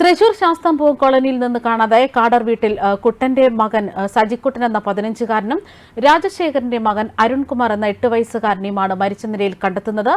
തൃശൂർ ശാസ്താംപൂർ കോളനിയിൽ നിന്ന് കാണാതായ കാടർ വീട്ടിൽ കുട്ടന്റെ മകൻ സജിക്കുട്ടൻ എന്ന പതിനഞ്ചുകാരനും രാജശേഖരന്റെ മകൻ അരുൺകുമാർ എന്ന എട്ട് വയസ്സുകാരനെയുമാണ് മരിച്ച നിലയിൽ കണ്ടെത്തുന്നത്.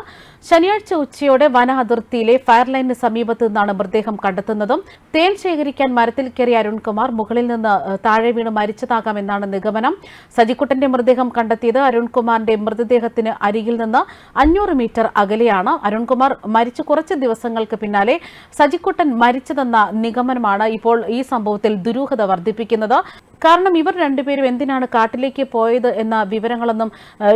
ശനിയാഴ്ച ഉച്ചയോടെ വന അതിർത്തിയിലെ ഫയർലൈനിന് സമീപത്ത് നിന്നാണ് മൃതദേഹം കണ്ടെത്തുന്നതും. തേൻ ശേഖരിക്കാൻ മരത്തിൽ കയറിയ അരുൺകുമാർ മുകളിൽ നിന്ന് താഴെ വീണ് മരിച്ചതാകാമെന്നാണ് നിഗമനം. സജിക്കുട്ടന്റെ മൃതദേഹം കണ്ടെത്തിയത് അരുൺകുമാറിന്റെ മൃതദേഹത്തിന് അരികിൽ നിന്ന് അഞ്ഞൂറ് മീറ്റർ അകലെയാണ്. അരുൺകുമാർ മരിച്ചു കുറച്ച് ദിവസങ്ങൾക്ക് പിന്നാലെ സജിക്കുട്ടൻ മരിച്ചതെന്ന നിഗമനമാണ് ഇപ്പോൾ ഈ സംഭവത്തിൽ ദുരൂഹത വർദ്ധിപ്പിക്കുന്നത്. കാരണം ഇവർ രണ്ടുപേരും എന്തിനാണ് കാട്ടിലേക്ക് പോയത് എന്ന വിവരങ്ങളൊന്നും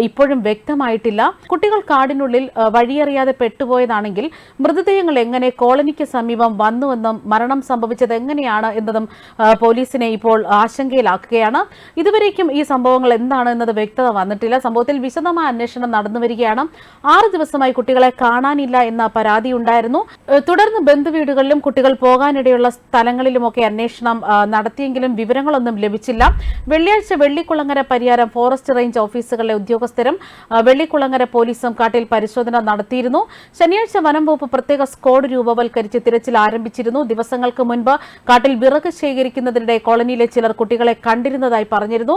ഇപ്പോഴും വ്യക്തമായിട്ടില്ല. കുട്ടികൾ കാടിനുള്ളിൽ വഴിയറിയാതെ പെട്ടുപോയതാണെങ്കിൽ മൃതദേഹങ്ങൾ എങ്ങനെ കോളനിക്ക് സമീപം വന്നുവെന്നും മരണം സംഭവിച്ചത് എങ്ങനെയാണ് എന്നതും പോലീസിനെ ഇപ്പോൾ ആശങ്കയിലാക്കുകയാണ്. ഇതുവരേക്കും ഈ സംഭവങ്ങൾ എന്താണ് എന്നത് വ്യക്തത വന്നിട്ടില്ല. സംഭവത്തിൽ വിശദമായ അന്വേഷണം നടന്നു വരികയാണ്. ആറ് ദിവസമായി കുട്ടികളെ കാണാനില്ല എന്ന പരാതി ഉണ്ടായിരുന്നു. തുടർന്ന് ബന്ധുവീടുകളിലും കുട്ടികൾ പോകാനിടയുള്ള സ്ഥലങ്ങളിലുമൊക്കെ അന്വേഷണം നടത്തിയെങ്കിലും വിവരങ്ങളൊന്നും ലഭിച്ചില്ല വെള്ളിയാഴ്ച വെള്ളിക്കുളങ്ങര പരിയാരം ഫോറസ്റ്റ് റേഞ്ച് ഓഫീസുകളിലെ ഉദ്യോഗസ്ഥരും വെള്ളിക്കുളങ്ങര പോലീസും കാട്ടിൽ പരിശോധന നടത്തിയിരുന്നു. ശനിയാഴ്ച വനം വകുപ്പ് പ്രത്യേക സ്ക്വാഡ് രൂപവൽക്കരിച്ച് തിരച്ചിൽ ആരംഭിച്ചിരുന്നു. ദിവസങ്ങൾക്ക് മുൻപ് കാട്ടിൽ വിറക് ശേഖരിക്കുന്നതിനിടെ കോളനിയിലെ ചിലർ കുട്ടികളെ കണ്ടിരുന്നതായി പറഞ്ഞിരുന്നു.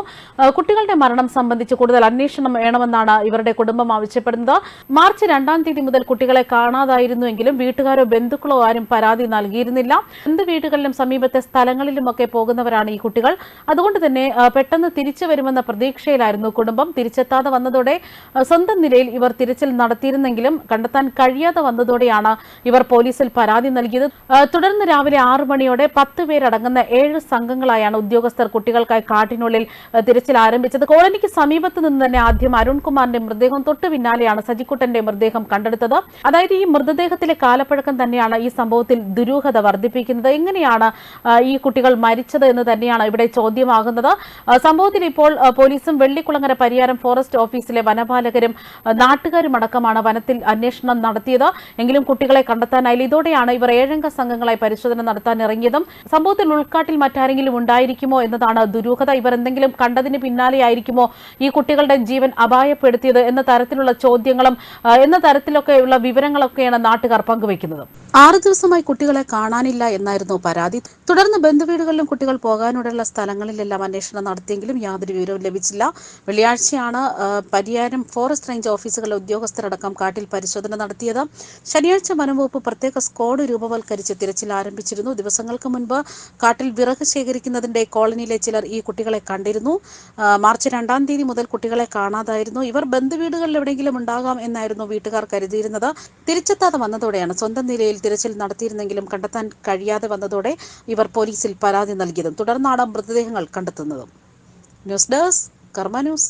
കുട്ടികളുടെ മരണം സംബന്ധിച്ച് കൂടുതൽ അന്വേഷണം വേണമെന്നാണ് ഇവരുടെ കുടുംബം ആവശ്യപ്പെടുന്നത്. മാർച്ച് രണ്ടാം തീയതി മുതൽ കുട്ടികളെ കാണാതായിരുന്നുവെങ്കിലും വീട്ടുകാരോ ബന്ധുക്കളോ ആരും പരാതി നൽകിയിരുന്നില്ല. എന്ത് വീടുകളിലും സമീപത്തെ സ്ഥലങ്ങളിലുമൊക്കെ പോകുന്നവരാണ് ഈ കുട്ടികൾ. അതുകൊണ്ട് തന്നെ പെട്ടെന്ന് തിരിച്ചു വരുമെന്ന പ്രതീക്ഷയിലായിരുന്നു കുടുംബം. തിരിച്ചെത്താതെ വന്നതോടെ സ്വന്തം നിലയിൽ ഇവർ തിരച്ചിൽ നടത്തിയിരുന്നെങ്കിലും കണ്ടെത്താൻ കഴിയാതെ വന്നതോടെയാണ് ഇവർ പോലീസിൽ പരാതി നൽകിയത്. തുടർന്ന് രാവിലെ ആറു മണിയോടെ പത്ത് പേരടങ്ങുന്ന ഏഴ് സംഘങ്ങളായാണ് ഉദ്യോഗസ്ഥർ കുട്ടികൾക്കായി കാട്ടിനുള്ളിൽ തിരച്ചിൽ ആരംഭിച്ചത്. കോളനിക്ക് സമീപത്ത് നിന്ന് തന്നെ ആദ്യം അരുൺകുമാറിന്റെ മൃതദേഹം തൊട്ടു പിന്നാലെയാണ് സജിക്കുട്ടന്റെ മൃതദേഹം കണ്ടെടുത്തത്. അതായത് ഈ മൃതദേഹത്തിലെ കാലപ്പഴക്കം തന്നെയാണ് ഈ സംഭവത്തിൽ ദുരൂഹത വർദ്ധിപ്പിക്കുന്നത്. എങ്ങനെയാണ് ഈ കുട്ടികൾ മരിച്ചത് എന്ന് തന്നെയാണ് ഇവിടെ ചോദ്യമാകുന്നത് ആ, സംഭവത്തിൽ ഇപ്പോൾ പോലീസും വെള്ളിക്കുളങ്ങര പരിയാരം ഫോറസ്റ്റ് ഓഫീസിലെ വനപാലകരും നാട്ടുകാരും അടക്കമാണ് വനത്തിൽ അന്വേഷണം നടത്തിയത്. എങ്കിലും കുട്ടികളെ കണ്ടെത്താനായില്ല. ഇതോടെയാണ് ഇവർ ഏഴംഗ സംഘങ്ങളായി പരിശോധന നടത്താൻ ഇറങ്ങിയതും. സംഭവത്തിൽ ഉൾക്കാട്ടിൽ മറ്റാരെങ്കിലും ഉണ്ടായിരിക്കുമോ എന്നതാണ് ദുരൂഹത. ഇവർ എന്തെങ്കിലും കണ്ടതിന് പിന്നാലെയായിരിക്കുമോ ഈ കുട്ടികളുടെ ജീവൻ അപായപ്പെടുത്തിയത് എന്ന തരത്തിലുള്ള ചോദ്യങ്ങളും എന്ന തരത്തിലൊക്കെയുള്ള വിവരങ്ങളൊക്കെയാണ് നാട്ടുകാർ പങ്കുവയ്ക്കുന്നത്. ആറ് ദിവസമായി കുട്ടികളെ കാണാനില്ല എന്നായിരുന്നു പരാതി. തുടർന്ന് ബന്ധുവീടുകളിലും കുട്ടികൾ പോകാനുള്ള സ്ഥലങ്ങളിലെല്ലാം അന്വേഷണം നടത്തിയെങ്കിലും യാതൊരു വിവരവും ലഭിച്ചില്ല. വെള്ളിയാഴ്ചയാണ് പരിയാരം ഫോറസ്റ്റ് റേഞ്ച് ഓഫീസുകളിലെ ഉദ്യോഗസ്ഥരടക്കം കാട്ടിൽ പരിശോധന നടത്തിയത്. ശനിയാഴ്ച വനംവകുപ്പ് പ്രത്യേക സ്ക്വാഡ് രൂപവൽക്കരിച്ച് തിരച്ചിൽ ആരംഭിച്ചിരുന്നു. ദിവസങ്ങൾക്ക് മുൻപ് കാട്ടിൽ വിറക് ശേഖരിക്കുന്നതിന്റെ കോളനിയിലെ ചിലർ ഈ കുട്ടികളെ കണ്ടിരുന്നു. മാർച്ച് രണ്ടാം തീയതി മുതൽ കുട്ടികളെ കാണാതായിരുന്നു. ഇവർ ബന്ധുവീടുകളിൽ എവിടെയെങ്കിലും ഉണ്ടാകാം എന്നായിരുന്നു വീട്ടുകാർ കരുതിയിരുന്നത്. തിരിച്ചെത്താതെ വന്നതോടെയാണ് സ്വന്തം നിലയിൽ തിരച്ചിൽ നടത്തിയിരുന്നെങ്കിലും കണ്ടെത്താൻ കഴിയാതെ വന്നതോടെ ഇവർ പോലീസിൽ പരാതി നൽകിയതും. തുടർന്നാണ് മൃതദേഹങ്ങൾ കണ്ടെത്തുന്നതും. News desk Karma news.